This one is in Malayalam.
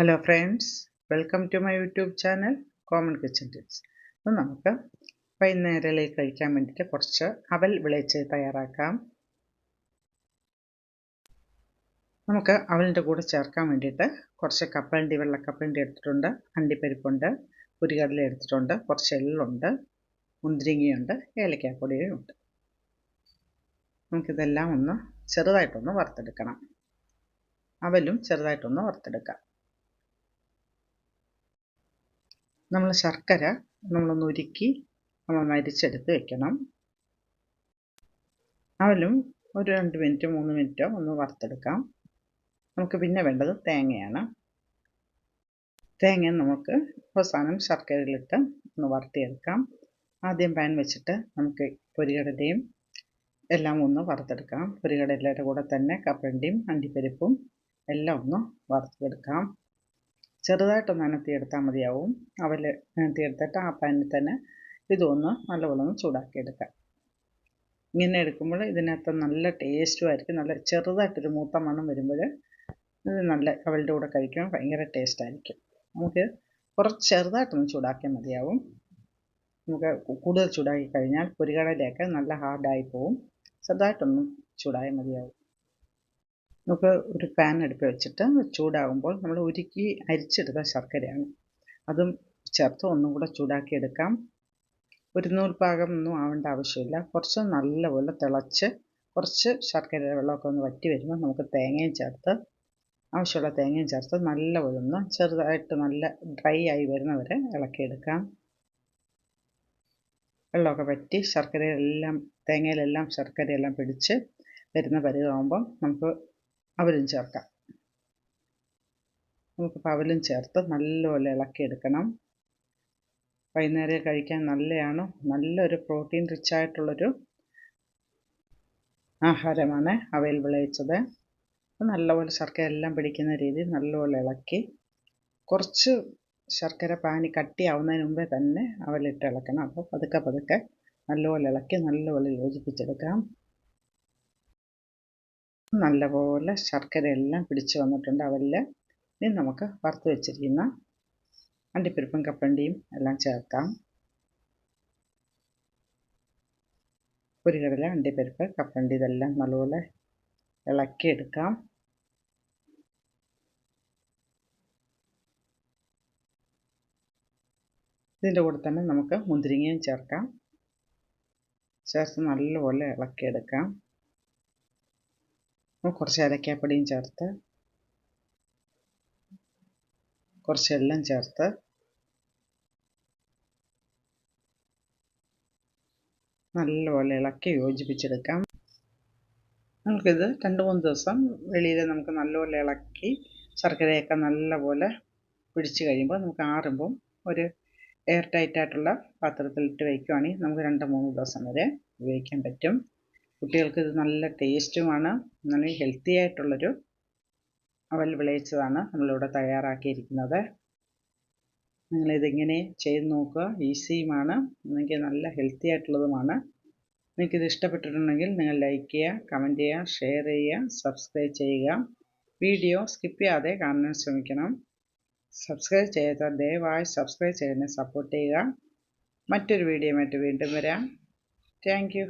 Hello friends welcome to my YouTube channel common kitchen tips അപ്പോൾ നമുക്ക് വൈകുന്നേരത്തിലേക്ക് കഴിക്കാൻ വേണ്ടിയിട്ട് കുറച്ച് അവൽ വിളയിച്ച് തയ്യാറാക്കാം. നമുക്ക് അവലിന്റെ കൂടെ ചേർക്കാൻ വേണ്ടിയിട്ട് കുറച്ച് കപ്പലണ്ടി വെള്ളക്കപ്പലണ്ടി എടുത്തിട്ടുണ്ട് അണ്ടിപ്പരിപ്പുണ്ട് പുരികടല എടുത്തിട്ടുണ്ട് കുറച്ച് എള്ളുണ്ട് മുന്തിരിങ്ങയുണ്ട് ഏലക്കാപ്പൊടിയും ഉണ്ട്. നമുക്കിതെല്ലാം ഒന്ന് ചെറുതായിട്ടൊന്ന് വറുത്തെടുക്കണം. അവലും ചെറുതായിട്ടൊന്ന് വറുത്തെടുക്കാം. നമ്മൾ ശർക്കര നമ്മളൊന്ന് ഉരുക്കി നമ്മൾ മരിച്ചെടുത്ത് വെക്കണം. അവലും ഒരു രണ്ട് മിനിറ്റ് മൂന്ന് മിനിറ്റോ ഒന്ന് വറുത്തെടുക്കാം. നമുക്ക് പിന്നെ വേണ്ടത് തേങ്ങയാണ്. തേങ്ങ നമുക്ക് അവസാനം ശർക്കരയിലിട്ട് ഒന്ന് വറുത്തിയെടുക്കാം. ആദ്യം പാൻ വെച്ചിട്ട് നമുക്ക് പൊരികടലയും എല്ലാം ഒന്ന് വറുത്തെടുക്കാം. പൊരികടലയുടെ കൂടെ തന്നെ കപ്പണ്ടിയും അണ്ടിപ്പരിപ്പും എല്ലാം ഒന്ന് വറുത്തെടുക്കാം. ചെറുതായിട്ടൊന്ന് അനത്തിയെടുത്താൽ മതിയാവും. അവൽ അനത്തിയെടുത്തിട്ട് ആ പാനിൽ തന്നെ ഇതൊന്ന് നല്ലപോലെ ഒന്ന് ചൂടാക്കിയെടുക്കാം ഇങ്ങനെ എടുക്കുമ്പോൾ ഇതിനകത്ത് നല്ല ടേസ്റ്റും ആയിരിക്കും. നല്ല ചെറുതായിട്ടൊരു മൂത്ത മണം വരുമ്പോൾ ഇത് നല്ല അവളുടെ കൂടെ കഴിക്കാൻ ഭയങ്കര ടേസ്റ്റ് ആയിരിക്കും. നമുക്ക് കുറച്ച് ചെറുതായിട്ടൊന്ന് ചൂടാക്കിയാൽ മതിയാവും. നമുക്ക് കൂടുതൽ ചൂടാക്കി കഴിഞ്ഞാൽ പൊരികടലയൊക്കെ നല്ല ഹാർഡായി പോവും. ചെറുതായിട്ടൊന്നും ചൂടായാൽ മതിയാവും. നമുക്ക് ഒരു പാൻ അടുപ്പ് വെച്ചിട്ട് ചൂടാകുമ്പോൾ നമ്മൾ ഉരുക്കി അരിച്ചെടുത്ത ശർക്കരയാണ്. അതും ചേർത്ത് ഒന്നും കൂടെ ചൂടാക്കി എടുക്കാം. ഒരു പാകം ഒന്നും ആവേണ്ട ആവശ്യമില്ല. കുറച്ച് നല്ലപോലെ തിളച്ച് കുറച്ച് ശർക്കര വെള്ളമൊക്കെ ഒന്ന് വറ്റി വരുമ്പോൾ നമുക്ക് തേങ്ങയും ചേർത്ത് ആവശ്യമുള്ള തേങ്ങയും ചേർത്ത് നല്ലപോലെ ഒന്ന് ചെറുതായിട്ട് നല്ല ഡ്രൈ ആയി വരുന്നവരെ ഇളക്കിയെടുക്കാം. വെള്ളമൊക്കെ വറ്റി ശർക്കരയെല്ലാം തേങ്ങയിലെല്ലാം ശർക്കരയെല്ലാം പിടിച്ച് വരുന്ന പരുവമാകുമ്പം നമുക്ക് അവലും ചേർക്കാം. നമുക്ക് പവലും ചേർത്ത് നല്ലപോലെ ഇളക്കിയെടുക്കണം. വൈകുന്നേരം കഴിക്കാൻ നല്ലതാണ്. നല്ലൊരു പ്രോട്ടീൻ റിച്ച് ആയിട്ടുള്ളൊരു ആഹാരമാണ് അവയിൽ വിളയിച്ചത്. നല്ലപോലെ ശർക്കര എല്ലാം പിടിക്കുന്ന രീതിയിൽ നല്ലപോലെ ഇളക്കി കുറച്ച് ശർക്കര പാനി കട്ടിയാവുന്നതിന് മുമ്പേ തന്നെ അവലിട്ട് ഇളക്കണം. അപ്പോൾ പതുക്കെ പതുക്കെ നല്ലപോലെ ഇളക്കി നല്ലപോലെ യോജിപ്പിച്ചെടുക്കാം. നല്ലപോലെ ശർക്കര എല്ലാം പിടിച്ചു വന്നിട്ടുണ്ട് അവലിൽ ഇനി നമുക്ക് വറുത്ത് വെച്ചിരിക്കുന്ന അണ്ടിപ്പരിപ്പും കപ്പണ്ടിയും എല്ലാം ചേർക്കാം. പൊരികടല അണ്ടിപ്പരിപ്പ് കപ്പണ്ടി ഇതെല്ലാം നല്ലപോലെ ഇളക്കിയെടുക്കാം. ഇതിന്റെ കൂടെ തന്നെ നമുക്ക് മുന്തിരിങ്ങയും ചേർക്കാം. ചേർത്ത് നല്ലപോലെ ഇളക്കിയെടുക്കാം. കുറച്ച് ഏലക്കാപ്പൊടിയും ചേർത്ത് കുറച്ച് എല്ലാം ചേർത്ത് നല്ലപോലെ ഇളക്കി യോജിപ്പിച്ചെടുക്കാം. നമുക്കിത് രണ്ട് മൂന്ന് ദിവസം വെളിയിൽ നമുക്ക് നല്ലപോലെ ഇളക്കി ശർക്കരയൊക്കെ നല്ലപോലെ പിടിച്ച് കഴിയുമ്പോൾ നമുക്ക് ആറുമ്പം ഒരു എയർ ടൈറ്റ് ആയിട്ടുള്ള പാത്രത്തിലിട്ട് വയ്ക്കുവാണെങ്കിൽ നമുക്ക് രണ്ട് മൂന്ന് ദിവസം വരെ ഉപയോഗിക്കാൻ പറ്റും. കുട്ടികൾക്ക് ഇത് നല്ല ടേസ്റ്റുമാണ് നല്ല ഹെൽത്തി ആയിട്ടുള്ളൊരു അവൽ വിളയിച്ചതാണ് നമ്മളിവിടെ തയ്യാറാക്കിയിരിക്കുന്നത്. നിങ്ങളിതിങ്ങനെ ചെയ്ത് നോക്കുക ഈസിയുമാണ് നിങ്ങൾക്ക് നല്ല ഹെൽത്തി ആയിട്ടുള്ളതുമാണ്. നിങ്ങൾക്കിത് ഇഷ്ടപ്പെട്ടിട്ടുണ്ടെങ്കിൽ നിങ്ങൾ ലൈക്ക് ചെയ്യുക കമന്റ് ചെയ്യുക ഷെയർ ചെയ്യുക സബ്സ്ക്രൈബ് ചെയ്യുക. വീഡിയോ സ്കിപ്പ് ചെയ്യാതെ കാണാൻ ശ്രമിക്കണം. സബ്സ്ക്രൈബ് ചെയ്യാത്ത ദയവായി സബ്സ്ക്രൈബ് ചെയ്യുന്നതിനെ സപ്പോർട്ട് ചെയ്യുക. മറ്റൊരു വീഡിയോ വീണ്ടും വരാം. താങ്ക്